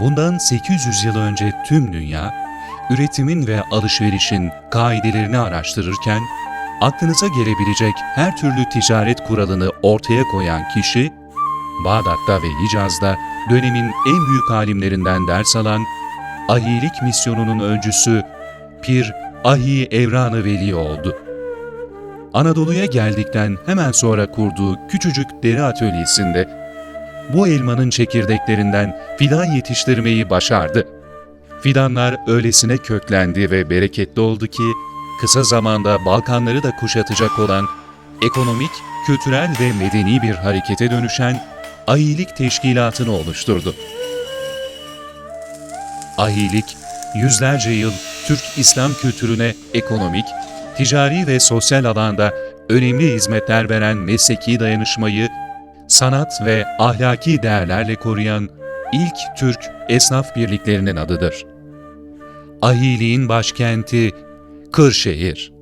Bundan 800 yıl önce tüm dünya, üretimin ve alışverişin kaidelerini araştırırken, aklınıza gelebilecek her türlü ticaret kuralını ortaya koyan kişi, Bağdat'ta ve Hicaz'da dönemin en büyük alimlerinden ders alan, ahilik misyonunun öncüsü Pir Ahi Evran-ı Veli oldu. Anadolu'ya geldikten hemen sonra kurduğu küçücük deri atölyesinde bu elmanın çekirdeklerinden fidan yetiştirmeyi başardı. Fidanlar öylesine köklendi ve bereketli oldu ki, kısa zamanda Balkanları da kuşatacak olan ekonomik, kültürel ve medeni bir harekete dönüşen Ahilik Teşkilatı'nı oluşturdu. Ahilik, yüzlerce yıl Türk İslam kültürüne ekonomik, ticari ve sosyal alanda önemli hizmetler veren mesleki dayanışmayı sanat ve ahlaki değerlerle koruyan ilk Türk esnaf birliklerinin adıdır. Ahiliğin başkenti Kırşehir.